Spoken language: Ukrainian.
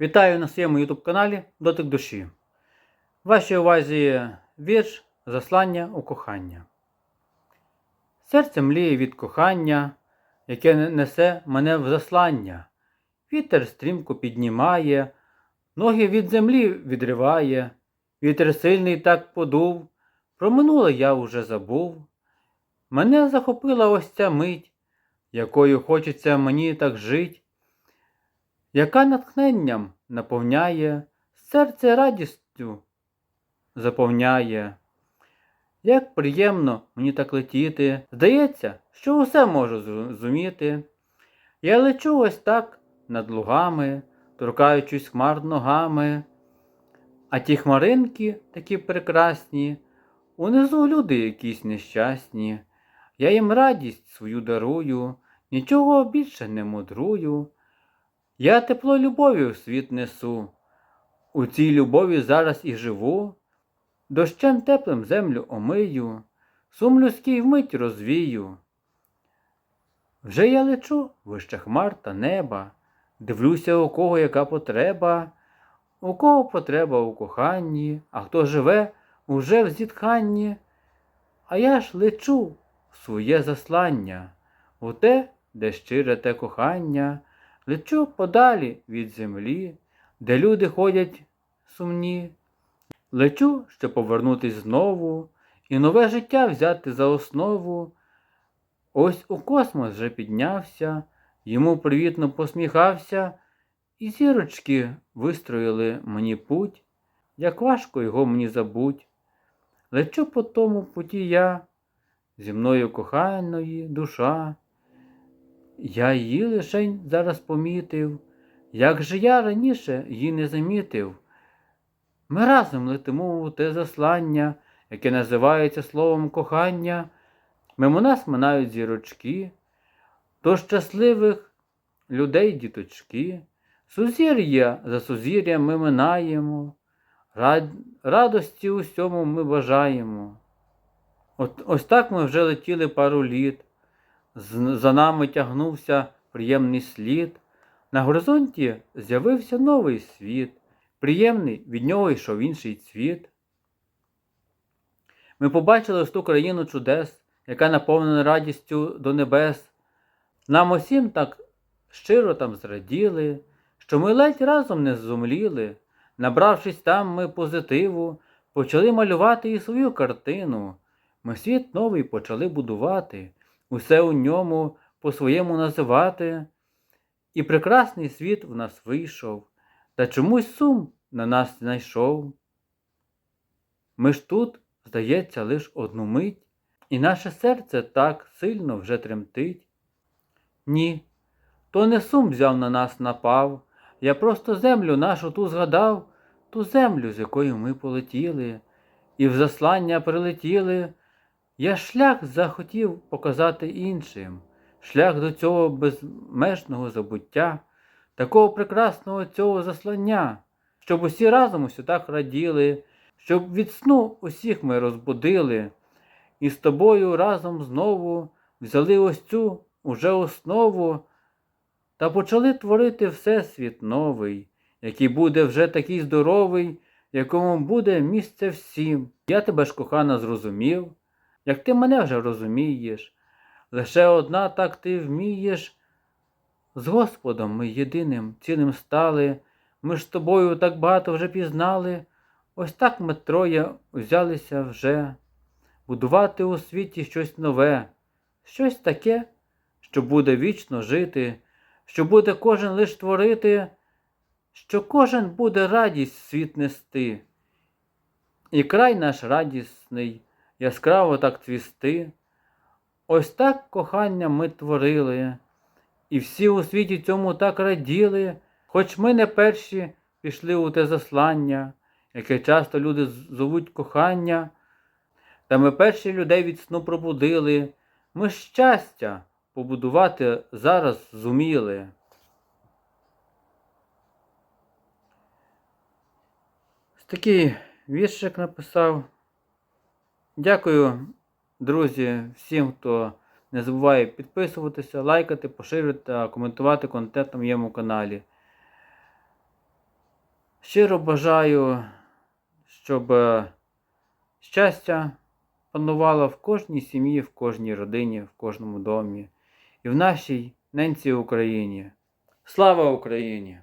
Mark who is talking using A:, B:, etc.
A: Вітаю на своєму YouTube каналі Дотик душі. Вашій увазі вірш Заслання у кохання. Серце мліє від кохання, яке несе мене в заслання. Вітер стрімко піднімає, ноги від землі відриває. Вітер сильний так подув, про минуле я уже забув. Мене захопила ось ця мить, якою хочеться мені так жить яка натхненням наповняє, серце радістю заповняє. Як приємно мені так летіти, здається, що усе можу зрозуміти. Я лечу ось так над лугами, торкаючись хмар ногами, а ті хмаринки такі прекрасні, унизу люди якісь нещасні. Я їм радість свою дарую, нічого більше не мудрую. Я тепло любові в світ несу, у цій любові зараз і живу, дощем теплим землю омию, сум людський вмить розвію. Вже я лечу вище хмар та неба, дивлюся, у кого яка потреба, у кого потреба у коханні, а хто живе уже в зітханні. А я ж лечу в своє заслання, у те, де щире те кохання. Лечу подалі від землі, де люди ходять сумні. Лечу, щоб повернутись знову і нове життя взяти за основу. Ось у космос вже піднявся, йому привітно посміхався, і зірочки вистроїли мені путь, як важко його мені забуть. Лечу по тому путі я, зі мною коханої душа. Я її лишень зараз помітив, як же я раніше її не замітив. Ми разом летимо у те заслання, яке називається словом кохання, мимо нас минають зірочки, то щасливих людей діточки, сузір'я за сузір'ям ми минаємо, рад... радості усьому ми бажаємо. От, ось так ми вже летіли пару літ. За нами тягнувся приємний слід. На горизонті з'явився новий світ. Приємний від нього йшов інший цвіт. Ми побачили ось ту країну чудес, яка наповнена радістю до небес. Нам усім так щиро там зраділи, що ми ледь разом не зумліли. Набравшись там ми позитиву, почали малювати і свою картину. Ми світ новий почали будувати усе у ньому по-своєму називати. І прекрасний світ в нас вийшов, та чомусь сум на нас знайшов. Ми ж тут, здається, лиш одну мить, і наше серце так сильно вже тремтить. Ні, то не сум взяв на нас напав, я просто землю нашу ту згадав, ту землю, з якою ми полетіли, і в заслання прилетіли. Я шлях захотів показати іншим, шлях до цього безмежного забуття, такого прекрасного цього заслання, щоб усі разом усі так раділи, щоб від сну усіх ми розбудили, і з тобою разом знову взяли ось цю уже основу та почали творити всесвіт новий, який буде вже такий здоровий, якому буде місце всім. Я тебе ж кохана зрозумів як ти мене вже розумієш, лише одна так ти вмієш. З Господом ми єдиним цілим стали, ми ж з тобою так багато вже пізнали, ось так ми троє взялися вже будувати у світі щось нове, щось таке, що буде вічно жити, що буде кожен лиш творити, що кожен буде радість світ нести. І край наш радісний яскраво так цвісти. Ось так кохання ми творили, і всі у світі цьому так раділи, хоч ми не перші пішли у те заслання, яке часто люди зовуть кохання, та ми перші людей від сну пробудили, ми щастя побудувати зараз зуміли. Такий віршик написав. Дякую, друзі, всім, хто не забуває підписуватися, лайкати, поширювати та коментувати контент на моєму каналі. Щиро бажаю, щоб щастя панувало в кожній сім'ї, в кожній родині, в кожному домі і в нашій ненці Україні. Слава Україні!